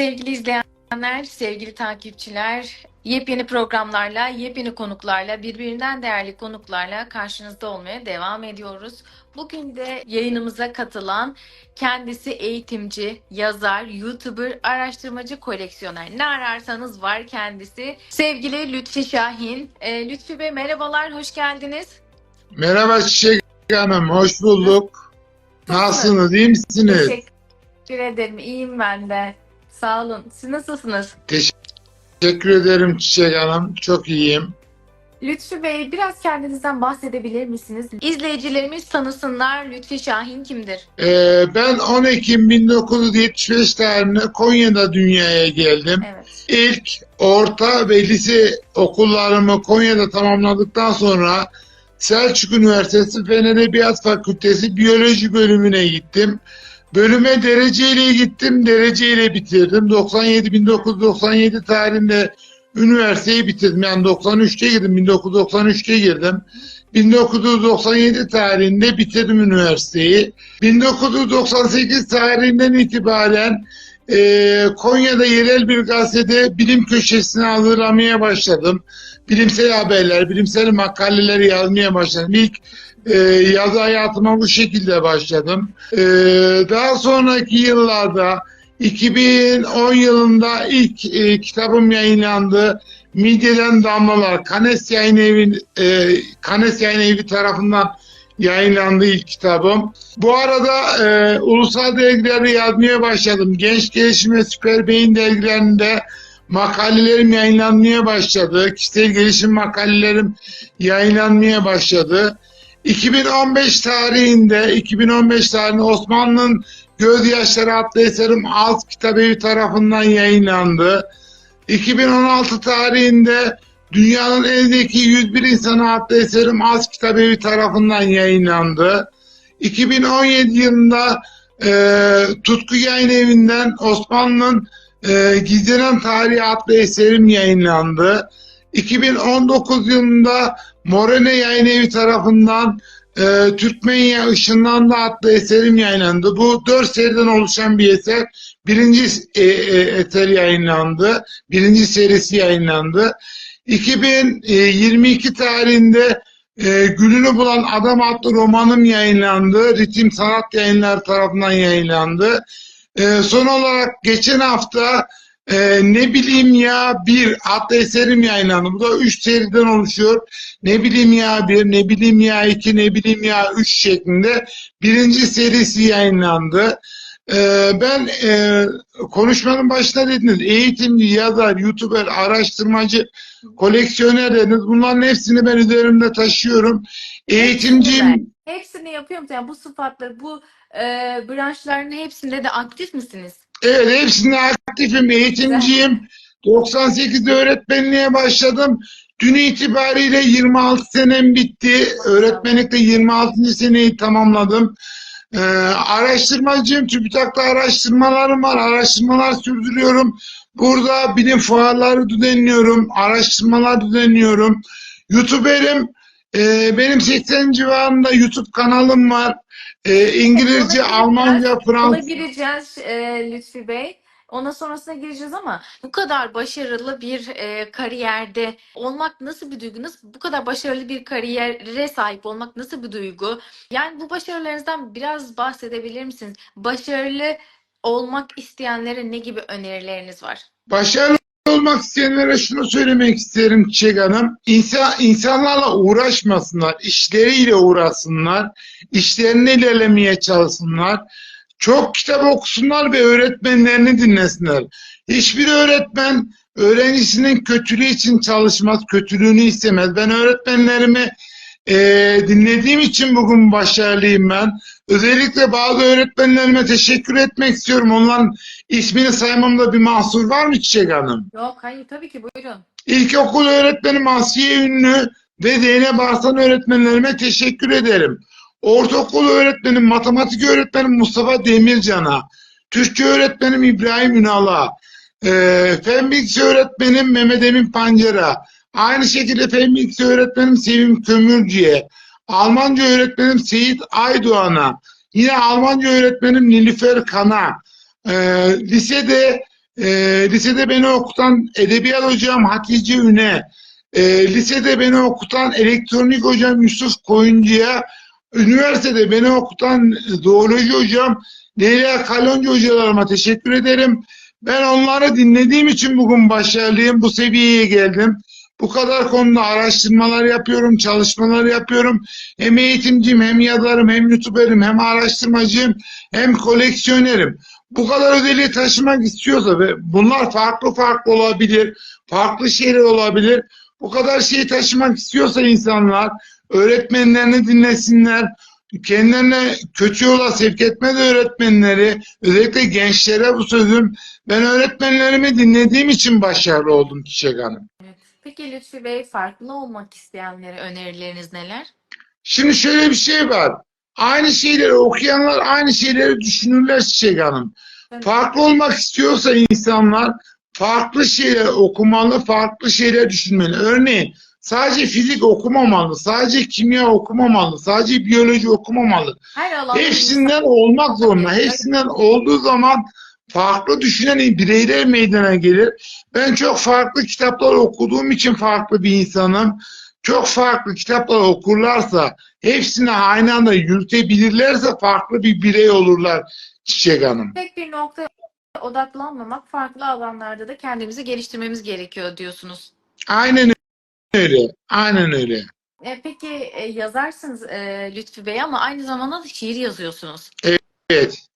Sevgili izleyenler, sevgili takipçiler, yepyeni programlarla, yepyeni konuklarla, birbirinden değerli konuklarla karşınızda olmaya devam ediyoruz. Bugün de yayınımıza katılan kendisi eğitimci, yazar, YouTuber, araştırmacı, koleksiyoner. Ne ararsanız var kendisi. Sevgili Lütfi Şahin. Ee, Lütfi Bey merhabalar, hoş geldiniz. Merhaba Çiçek Hanım, hoş bulduk. Nasılsınız, iyi misiniz? Teşekkür ederim, iyiyim ben de. Sağ olun. Siz nasılsınız? Teşekkür ederim Çiçek Hanım, çok iyiyim. Lütfü Bey biraz kendinizden bahsedebilir misiniz? İzleyicilerimiz tanısınlar. Lütfi Şahin kimdir? Ee, ben 10 Ekim 1975 tarihinde Konya'da dünyaya geldim. Evet. İlk orta ve lise okullarımı Konya'da tamamladıktan sonra Selçuk Üniversitesi Fen Edebiyat Fakültesi Biyoloji bölümüne gittim. Bölüme dereceyle gittim, dereceyle bitirdim. 97 1997 tarihinde üniversiteyi bitirdim. Yani 93'te girdim, 1993'te girdim. 1997 tarihinde bitirdim üniversiteyi. 1998 tarihinden itibaren e, Konya'da yerel bir gazetede bilim köşesini hazırlamaya başladım. Bilimsel haberler, bilimsel makaleleri yazmaya başladım. İlk e, yazı hayatıma bu şekilde başladım. E, daha sonraki yıllarda 2010 yılında ilk e, kitabım yayınlandı. Midyeden Damlalar, Kanes Yayın Evi, e, Kanes Yayın Evi tarafından yayınlandı ilk kitabım. Bu arada e, ulusal dergileri yazmaya başladım. Genç Gelişim ve Süper Beyin dergilerinde makalelerim yayınlanmaya başladı. Kişisel gelişim makalelerim yayınlanmaya başladı. 2015 tarihinde 2015 tarihinde Osmanlı'nın Gözyaşları adlı eserim Alt Kitabevi tarafından yayınlandı. 2016 tarihinde Dünyanın en zeki 101 insanı adlı eserim Az Kitabevi tarafından yayınlandı. 2017 yılında e, Tutku Yayın Evi'nden Osmanlı'nın e, Gizlenen Tarihi adlı eserim yayınlandı. 2019 yılında Morene Yayın Evi tarafından e, Türkmenya Işınlandı adlı eserim yayınlandı. Bu dört seriden oluşan bir eser. Birinci e, e, eser yayınlandı. Birinci serisi yayınlandı. 2022 tarihinde e, Gülünü Bulan Adam adlı romanım yayınlandı. Ritim Sanat Yayınları tarafından yayınlandı. E, son olarak geçen hafta e, Ne Bileyim Ya Bir adlı eserim yayınlandı. Bu da üç seriden oluşuyor. Ne Bileyim Ya Bir, Ne Bileyim Ya İki, Ne Bileyim Ya Üç şeklinde birinci serisi yayınlandı. Ee, ben e, konuşmanın başında dediniz eğitimci, yazar, youtuber, araştırmacı, koleksiyoner dediniz. Bunların hepsini ben üzerimde taşıyorum. Eğitimciyim. Hepsini yapıyorum. Yani bu sıfatları, bu e, branşların hepsinde de aktif misiniz? Evet hepsinde aktifim. Eğitimciyim. 98'de öğretmenliğe başladım. Dün itibariyle 26 senem bitti. Öğretmenlikte 26. seneyi tamamladım. Ee, araştırmacıyım. TÜBİTAK'ta araştırmalarım var. Araştırmalar sürdürüyorum. Burada bilim fuarları düzenliyorum. Araştırmalar düzenliyorum. YouTuber'im. Ee, benim 80 civarında YouTube kanalım var. Ee, İngilizce, Ona Almanca, gireceğiz. Ona gireceğiz e, Lütfi Bey. Ona sonrasına gireceğiz ama bu kadar başarılı bir e, kariyerde olmak nasıl bir duygu? Nasıl bu kadar başarılı bir kariyere sahip olmak nasıl bir duygu? Yani bu başarılarınızdan biraz bahsedebilir misiniz? Başarılı olmak isteyenlere ne gibi önerileriniz var? Başarılı olmak isteyenlere şunu söylemek isterim Çiçek Hanım. İnsan, insanlarla uğraşmasınlar, işleriyle uğraşsınlar, işlerini ilerlemeye çalışsınlar. Çok kitap okusunlar ve öğretmenlerini dinlesinler. Hiçbir öğretmen öğrencisinin kötülüğü için çalışmaz, kötülüğünü istemez. Ben öğretmenlerimi eee, dinlediğim için bugün başarılıyım ben. Özellikle bazı öğretmenlerime teşekkür etmek istiyorum. Onların ismini saymamda bir mahsur var mı Çiçek Hanım? Yok, hayır tabii ki buyurun. İlkokul öğretmenim Asiye Ünlü ve Zeynep Arslan öğretmenlerime teşekkür ederim. Ortaokul öğretmenim, matematik öğretmenim Mustafa Demircan'a, Türkçe öğretmenim İbrahim Ünal'a, e, fen bilgisi öğretmenim Mehmet Emin Pancar'a, aynı şekilde fen öğretmenim Sevim Kömürcü'ye, Almanca öğretmenim Seyit Aydoğan'a, yine Almanca öğretmenim Nilüfer Kan'a, e, lisede e, lisede beni okutan edebiyat hocam Hatice Üne, e, lisede beni okutan elektronik hocam Yusuf Koyuncu'ya, üniversitede beni okutan zooloji hocam Leyla Kaloncu hocalarıma teşekkür ederim. Ben onları dinlediğim için bugün başarılıyım. Bu seviyeye geldim. Bu kadar konuda araştırmalar yapıyorum, çalışmalar yapıyorum. Hem eğitimciyim, hem yazarım, hem youtuberim, hem araştırmacıyım, hem koleksiyonerim. Bu kadar özelliği taşımak istiyorsa ve bunlar farklı farklı olabilir, farklı şeyler olabilir. Bu kadar şeyi taşımak istiyorsa insanlar öğretmenlerini dinlesinler, kendilerine kötü yola sevk etmez öğretmenleri, özellikle gençlere bu sözüm. Ben öğretmenlerimi dinlediğim için başarılı oldum Çiçek Hanım. Peki Lütfi Bey farklı olmak isteyenlere önerileriniz neler? Şimdi şöyle bir şey var. Aynı şeyleri okuyanlar aynı şeyleri düşünürler Çiçek Hanım. Evet. Farklı olmak istiyorsa insanlar farklı şeyler okumalı, farklı şeyler düşünmeli. Örneğin sadece fizik okumamalı, sadece kimya okumamalı, sadece biyoloji okumamalı. Her Hepsinden olmak zorunda. Hepsinden olduğu zaman farklı düşünen bireyler meydana gelir. Ben çok farklı kitaplar okuduğum için farklı bir insanım. Çok farklı kitaplar okurlarsa, hepsini aynı anda yürütebilirlerse farklı bir birey olurlar Çiçek Hanım. tek bir noktaya odaklanmamak, farklı alanlarda da kendimizi geliştirmemiz gerekiyor diyorsunuz. Aynen öyle. Aynen öyle. E, peki e, yazarsınız e, Lütfi Bey ama aynı zamanda da şiir yazıyorsunuz. Evet.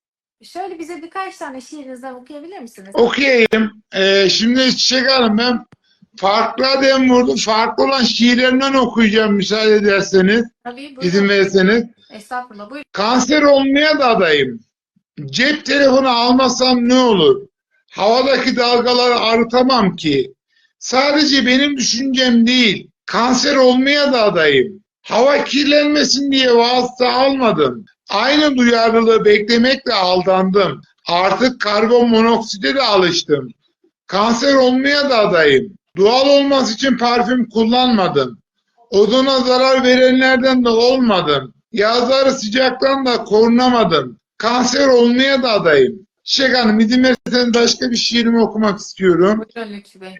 Şöyle bize birkaç tane şiirinizden okuyabilir misiniz? Okuyayım. Ee, şimdi Çiçek Hanım ben farklı dem vurdum. Farklı olan şiirlerinden okuyacağım müsaade ederseniz, Tabii buyurun. izin verirseniz. Estağfurullah buyurun. Kanser olmaya da adayım. Cep telefonu almasam ne olur? Havadaki dalgaları arıtamam ki. Sadece benim düşüncem değil, kanser olmaya da adayım. Hava kirlenmesin diye vasıta almadım. Aynı duyarlılığı beklemekle aldandım. Artık karbon monokside de alıştım. Kanser olmaya da adayım. Doğal olması için parfüm kullanmadım. Ozona zarar verenlerden de olmadım. Yazları sıcaktan da korunamadım. Kanser olmaya da adayım. Çiçek Hanım izin verirseniz başka bir şiirimi okumak istiyorum. Buyurun Lütfi Bey.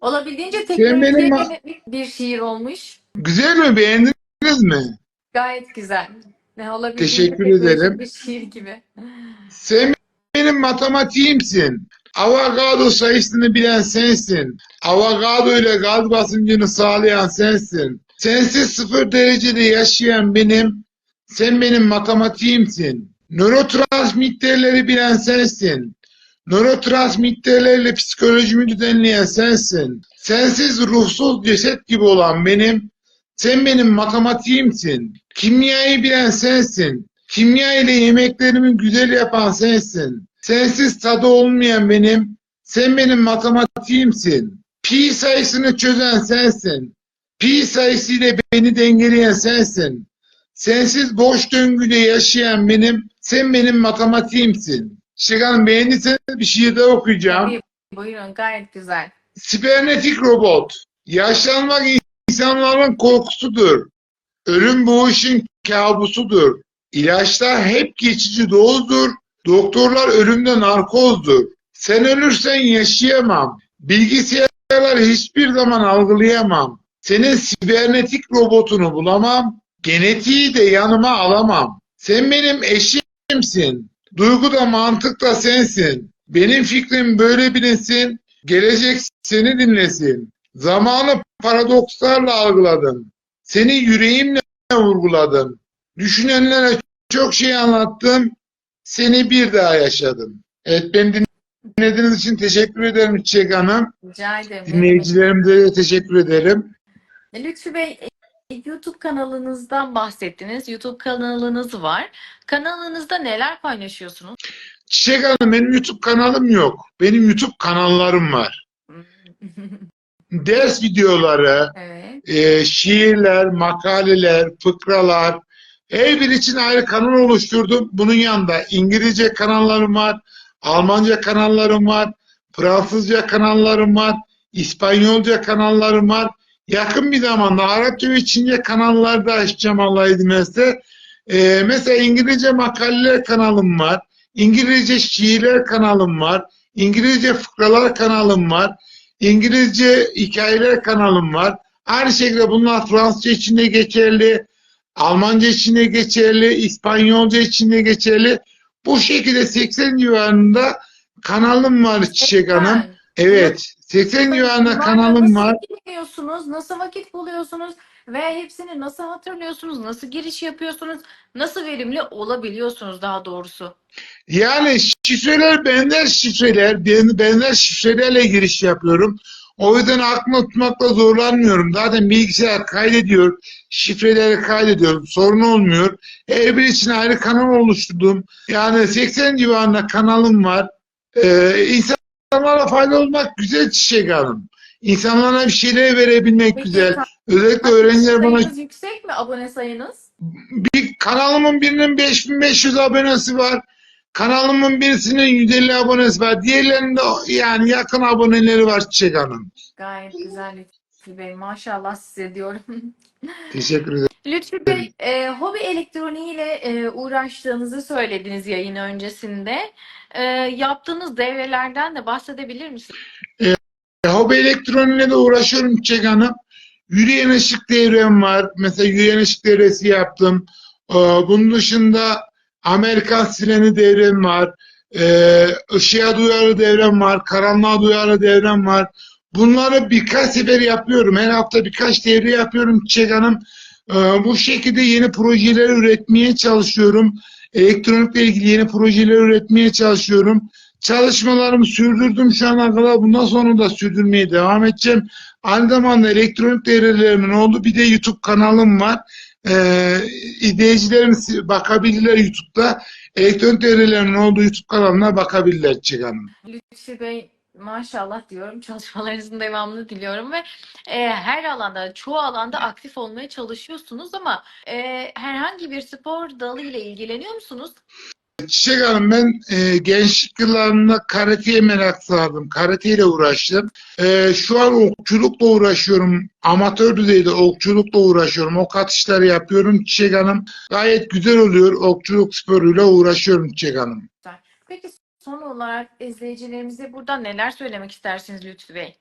Olabildiğince teknolojiye benim- bir şiir olmuş. Güzel mi? Beğendiniz mi? Gayet güzel. Ne olabildiğince Teşekkür ederim. bir şiir gibi. Sen benim matematiğimsin. Avokado sayısını bilen sensin. Avokado ile gaz basıncını sağlayan sensin. Sensiz sıfır derecede yaşayan benim. Sen benim matematiğimsin. Nörotransmitterleri bilen sensin. Nörotransmitterlerle psikolojimi düzenleyen sensin. Sensiz ruhsuz ceset gibi olan benim. Sen benim matematiğimsin. Kimyayı bilen sensin. Kimya ile yemeklerimi güzel yapan sensin. Sensiz tadı olmayan benim. Sen benim matematiğimsin. Pi sayısını çözen sensin. Pi sayısıyla beni dengeleyen sensin. Sensiz boş döngüde yaşayan benim. Sen benim matematiğimsin. Şigan beğendiyseniz bir şiir daha okuyacağım. Tabii, buyurun gayet güzel. Sibernetik robot. Yaşlanmak insanların korkusudur. Ölüm bu işin kabusudur. İlaçlar hep geçici dozdur. Doktorlar ölümde narkozdur. Sen ölürsen yaşayamam. Bilgisayarlar hiçbir zaman algılayamam. Senin sibernetik robotunu bulamam. Genetiği de yanıma alamam. Sen benim eşimsin. Duygu da mantık da sensin. Benim fikrim böyle bilinsin. Gelecek seni dinlesin. Zamanı paradokslarla algıladım. Seni yüreğimle vurguladım. Düşünenlere çok şey anlattım. Seni bir daha yaşadım. Evet beni dinlediğiniz için teşekkür ederim Çiçek Hanım. Rica ederim. Dinleyicilerimize de teşekkür ederim. E, Lütfü Bey, e, YouTube kanalınızdan bahsettiniz. YouTube kanalınız var. Kanalınızda neler paylaşıyorsunuz? Çiçek Hanım benim YouTube kanalım yok. Benim YouTube kanallarım var. Ders videoları, Evet. e, şiirler, makaleler, fıkralar, her biri için ayrı kanal oluşturdum. Bunun yanında İngilizce kanallarım var, Almanca kanallarım var, Fransızca kanallarım var, İspanyolca kanallarım var. Yakın bir zamanda Arapça ve Çince kanallarda açacağım Allah izin verirse. E, mesela İngilizce makaleler kanalım var, İngilizce şiirler kanalım var, İngilizce fıkralar kanalım var. İngilizce hikayeler kanalım var. Aynı şekilde bunlar Fransızca için de geçerli, Almanca için de geçerli, İspanyolca için de geçerli. Bu şekilde 80 civarında kanalım var Çiçek Hanım. Evet, 80 civarında kanalım nasıl var. ilgileniyorsunuz? Nasıl vakit buluyorsunuz? Ve hepsini nasıl hatırlıyorsunuz? Nasıl giriş yapıyorsunuz? Nasıl verimli olabiliyorsunuz daha doğrusu? Yani şifreler benzer şifreler, ben- benzer şifrelerle giriş yapıyorum. O yüzden aklımda tutmakta zorlanmıyorum. Zaten bilgisayar kaydediyor, şifreleri kaydediyorum. Sorun olmuyor. Her biri için ayrı kanal oluşturdum. Yani 80 civarında kanalım var. Ee, insanlara faydalı olmak güzel çiçek hanım. İnsanlara bir şeyler verebilmek Peki, güzel. Özellikle öğrenciler bana yüksek mi abone sayınız? bir kanalımın birinin 5500 abonesi var. Kanalımın birisinin 150 abonesi var. Diğerlerinde yani yakın aboneleri var Çiçek Hanım. Gayet güzel Lütfi Bey. Maşallah size diyorum. Teşekkür ederim. Lütfi Bey, e, hobi elektroniğiyle e, uğraştığınızı söylediniz yayın öncesinde. E, yaptığınız devrelerden de bahsedebilir misiniz? E, hobi elektroniğiyle de uğraşıyorum Çiçek Hanım. Yürüyen ışık devrem var. Mesela yürüyen ışık devresi yaptım. Ee, bunun dışında Amerikan sireni devrem var. Ee, ışığa duyarlı devrem var. Karanlığa duyarlı devrem var. Bunları birkaç sefer yapıyorum. Her hafta birkaç devre yapıyorum Çiçek Hanım. Ee, bu şekilde yeni projeler üretmeye çalışıyorum. Elektronikle ilgili yeni projeler üretmeye çalışıyorum. Çalışmalarımı sürdürdüm şu ana kadar. Bundan sonra da sürdürmeye devam edeceğim. Aynı zamanda elektronik devrelerimin oldu. Bir de YouTube kanalım var. Ee, izleyicilerimiz bakabilirler YouTube'da. Elektronik devrelerimin olduğu YouTube kanalına bakabilirler Çiçek Hanım. Lütfi Bey maşallah diyorum. Çalışmalarınızın devamını diliyorum ve e, her alanda, çoğu alanda aktif olmaya çalışıyorsunuz ama e, herhangi bir spor dalı ile ilgileniyor musunuz? Çiçek Hanım ben e, gençlik yıllarımda karateye merak sardım. Karateyle uğraştım. E, şu an okçulukla uğraşıyorum. Amatör düzeyde okçulukla uğraşıyorum. Ok atışları yapıyorum Çiçek Hanım. Gayet güzel oluyor. Okçuluk sporuyla uğraşıyorum Çiçek Hanım. Peki son olarak izleyicilerimize burada neler söylemek istersiniz Lütfi Bey?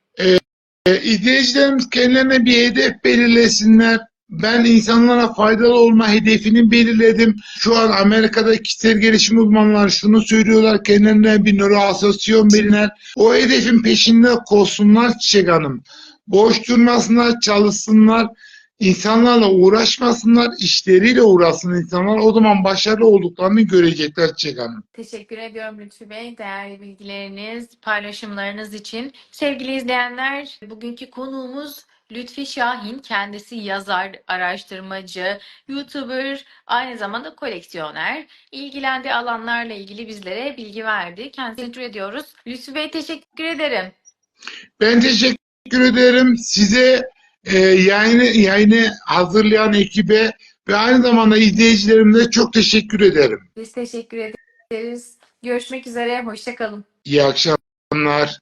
E, izleyicilerimiz kendilerine bir hedef belirlesinler. Ben insanlara faydalı olma hedefini belirledim. Şu an Amerika'da kişisel gelişim uzmanları şunu söylüyorlar. Kendilerine bir nöroasosyon belirler. O hedefin peşinde koşsunlar Çiçek Hanım. Boş durmasınlar, çalışsınlar. insanlarla uğraşmasınlar, işleriyle uğraşsın insanlar. O zaman başarılı olduklarını görecekler Çiçek Hanım. Teşekkür ediyorum Lütfi Bey. Değerli bilgileriniz, paylaşımlarınız için. Sevgili izleyenler, bugünkü konuğumuz Lütfi Şahin. Kendisi yazar, araştırmacı, YouTuber, aynı zamanda koleksiyoner. İlgilendiği alanlarla ilgili bizlere bilgi verdi. Kendisine teşekkür ediyoruz. Lütfi Bey teşekkür ederim. Ben teşekkür ederim size e, yayını, yayını hazırlayan ekibe ve aynı zamanda izleyicilerime çok teşekkür ederim. Biz teşekkür ederiz. Görüşmek üzere. Hoşça kalın. İyi akşamlar.